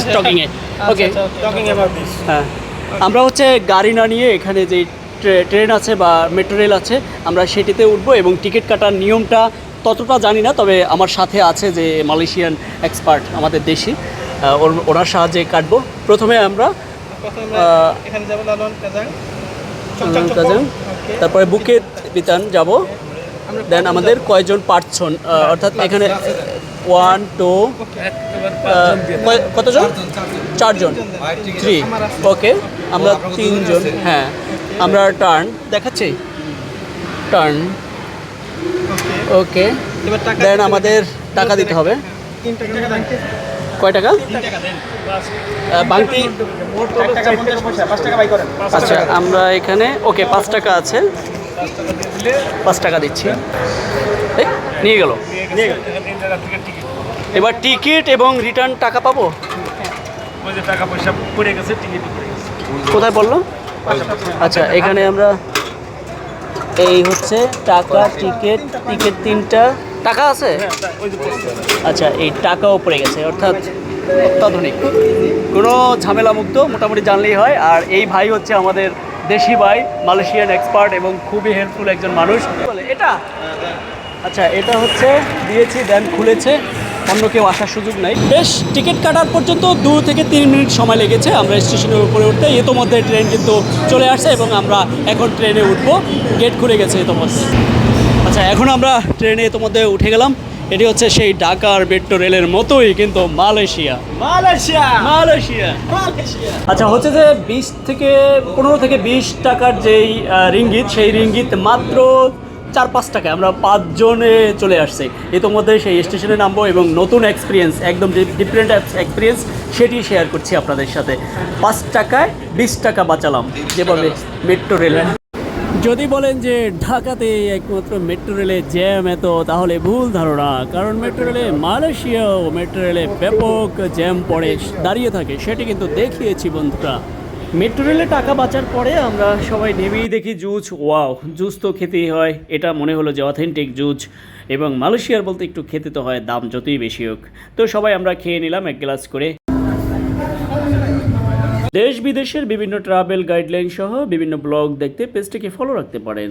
Talking a. Okay Talking about this. হ্যাঁ। আমরা হচ্ছে গাড়ি না নিয়ে এখানে যে ট্রেন আছে বা মেট্রো রেল আছে আমরা সেটিতে উঠবো এবং টিকিট কাটার নিয়মটা ততটা জানি না তবে আমার সাথে আছে যে মালয়েশিয়ান এক্সপার্ট আমাদের দেশি। ওর- ওনার সাহায্যে কাটবো। প্রথমে আমরা. তারপরে বুকেট বিতান যাব। দেন আমাদের কয়জন পাঁচজন আহ, অর্থাৎ এখানে ওয়ান টু কতজন? চারজন থ্রি ওকে আমরা তিনজন হ্যাঁ। আমরা টার্ন দেখাচ্ছি? টার্ন ওকে দেন আমাদের টাকা দিতে হবে। কয় টাকা? বাংতি আচ্ছা আমরা এখানে ওকে পাঁচ টাকা আছে। পাঁচ টাকা দিচ্ছি। নিয়ে গেল। এবার টিকিট এবং রিটার্ন টাকা পাবো? টাকা পয়সা পড়ে গেছে কোথায় বলল? আচ্ছা এখানে আমরা এই হচ্ছে টাকা, টিকিট টিকিট তিনটা। টাকা আছে। আচ্ছা এই টাকাও পড়ে গেছে, অর্থাৎ অত্যাধুনিক। কোনো ঝামেলা মুক্ত মোটামুটি জানলেই হয়। আর এই ভাই হচ্ছে আমাদের দেশি ভাই, মালয়েশিয়ান এক্সপার্ট এবং খুবই হেল্পফুল একজন মানুষ। এটা? আচ্ছা এটা হচ্ছে, দিয়েছি, দেন খুলেছে। অন্য কেউ আসার সুযোগ নাই। বেশ, টিকিট কাটার পর্যন্ত দু থেকে তিন মিনিট সময় লেগেছে। আমরা স্টেশনের উপরে উঠতে ইতোমধ্যে ট্রেন কিন্তু চলে আসছে এবং আমরা এখন ট্রেনে উঠবো। গেট খুলে গেছে ইতোমধ্যে। আচ্ছা এখন আমরা ট্রেনে ইতোমধ্যে উঠে গেলাম। এটি হচ্ছে সেই ঢাকার মেট্রো রেলের মতোই কিন্তু মালয়েশিয়া। মালয়েশিয়া! মালয়েশিয়া! মালয়েশিয়া! আচ্ছা হচ্ছে যে বিশ থেকে পনেরো থেকে বিশ টাকার যেই রিঙ্গিত সেই রিঙ্গিত মাত্র চার পাঁচ টাকা আমরা পাঁচজনে চলে আসছি। ইতোমধ্যে সেই স্টেশনে নামবো এবং নতুন এক্সপিরিয়েন্স একদম ডিফারেন্ট এক্সপিরিয়েন্স সেটি শেয়ার করছি আপনাদের সাথে। পাঁচ টাকায় বিশ টাকা বাঁচালাম যেভাবে মেট্রো রেলে যদি বলেন যে ঢাকাতে একমাত্র মেট্রো রেলে জ্যাম এত, তাহলে ভুল ধারণা। কারণ মেট্রো রেলে মালয়েশিয়াও মেট্রো রেলে ব্যাপক জ্যাম পড়ে, দাঁড়িয়ে থাকে। সেটি কিন্তু দেখিয়েছি বন্ধুরা। মেট্রো রেলে টাকা বাঁচার পরে আমরা সবাই নেমেই দেখি জুস। ওয়াও, জুস তো খেতেই হয়। এটা মনে হলো যে অথেন্টিক জুস। এবং মালয়েশিয়ার বলতে একটু খেতে তো হয়, দাম যতই বেশি হোক। তো সবাই আমরা খেয়ে নিলাম এক গ্লাস করে। দেশ বিদেশের বিভিন্ন ট্রাভেল গাইডলাইন সহ বিভিন্ন ব্লগ দেখতে পেজটিকে ফলো রাখতে পারেন।